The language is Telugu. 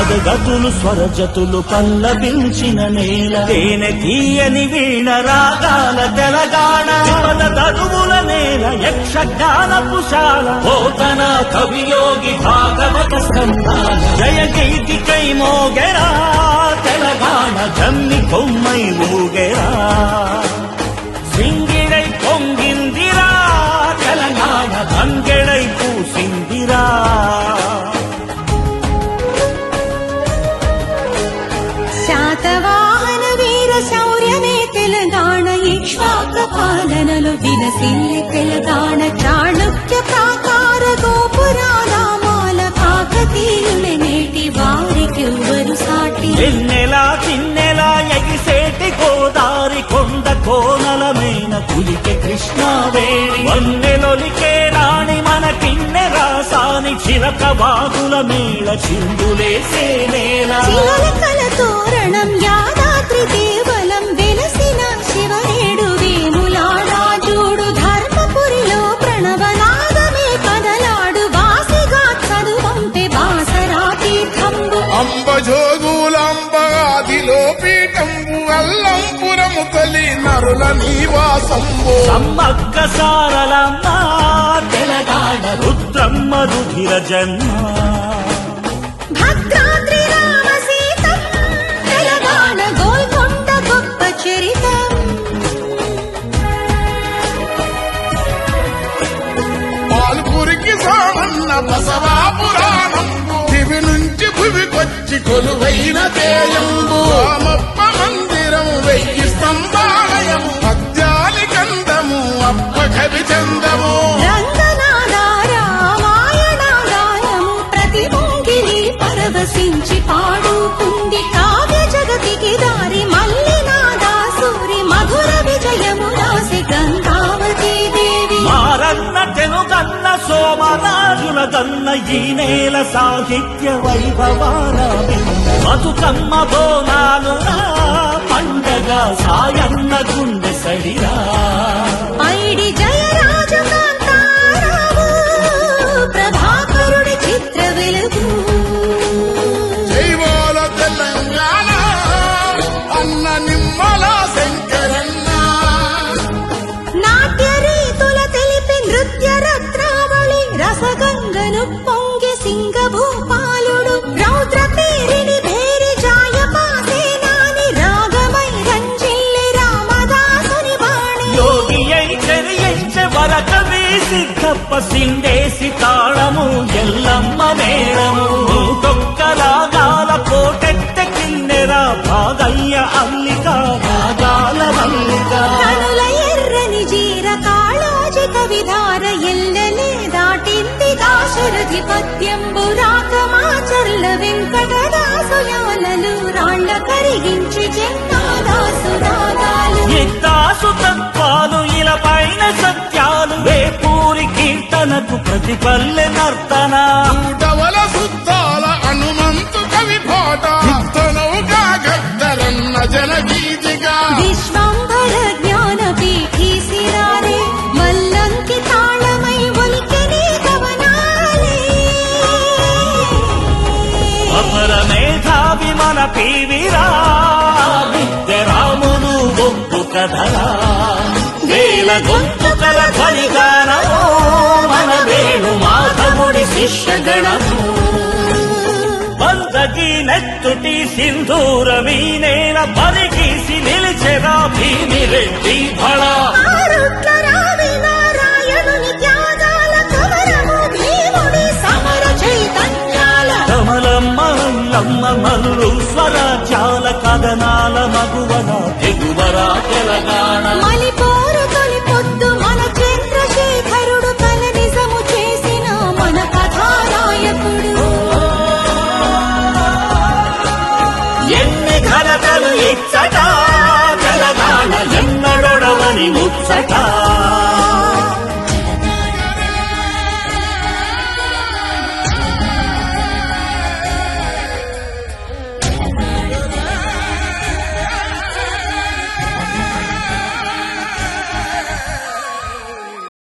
పదగతులు స్వరజతులు పల్లవించిన నేల. తేనె తీయని వీణ రాగాల తెలగాణ. పద తరువుల నేల యక్షగాన పుషాల పోతన కవియోగి భాగవత స్కంధాల. జయ గీతికై మోగెరా తెలంగాణ జమ్మి కొమ్మై ఊగెరా శాతవాహన వీర శౌర్యమే తెలంగాణ ఇక్ష్వాక పాలనలో విలసిల్లి తెలంగాణ చాళుక్య ప్రాకార గోపురాల మాల కాకతీయుల నేటి వారికెవ్వరు సాటి? ఎన్నెలా చిన్నెలా ఎగిసేటి గోదారి కొండ కోనలమైన పులికి కృష్ణావేణి. వన్నెలొలికే రాణి మన కిన్నె రాసాని చిలక బాగుల మేళ చిందులేసే నేల. చిలకల తోరణం యాదాద్రి దేవలం వెలసిన శివనేడు వేములాడా చూడు ధర్మపురిలో ప్రణవనాదమే కదలాడు వాసిగా చదువంపే బాసరా తీర్థంబు అంబజోగులంబగాదిలో పీఠంబు అల్లంపురము తల్లి నరుల నివాసంబు సమ్మక్క సారలమ్మ తెలంగాణ రుద్రమ్మ రుధిర జన్మ భద్రాద్రి బసవా పురాణంబు దివి నుంచి భువికొచ్చి కొలువైన తేయంబు. రామప్ప మందిరం వెయ్యి స్తంభాలయము పద్యాలి గంధము అప్ప కవి చందము. తనదన్న ఈ నేల సాహిత్య వైభవాన బతుకమ్మ బోనాలు పండగ సాయన్న గుండె సడిరా. వేసి కప్ప తాళము ఎల్లమ్మ మేళము. తొక్క రాగాల కోటెట్ట కిన్నెరా భాగయ్య అల్లిక భాగాల మల్లిక. ఎర్రని జీర కాళోజిక విధార ఎల్లలే దాటింది దాశరథి పద్యంబు రాకమాచర్ల వెంకటదాసుయాలలు రాళ్ళ కరిగించి చెన్నాదాసు రాగాలు కీర్తనకు ప్రతిపల్లె నర్తన. డవల సుద్దాల హనుమంతు కవి పాట. భక్తనవుగా గద్దరన్న జనగీతిగా విశ్వంభర జ్ఞాన పీఠీ సిరారే మల్లంకి తాళమై ఒలికెనే గమనాలే అపర మేధావి మన పీవిరా విద్య రాములు గొంతు కథలా వేల ధ్వనిగానమో వేణు ಶಿಷ್ಯಗಳನು ಬಂದಗಿ ನೆತ್ತುಟಿ ಸಿಂಧೂರ ಮೀನೇನ ಬದುಕಿಸಿ ನಿಲಿಸೆದ ಭೀಮಿ ರೆಡ್ಡಿ ಫಳ కమ్మ మరుడు స్వరాజ్యాల కథనాల మగువన తెగువరా తెలంగాణ విముక్త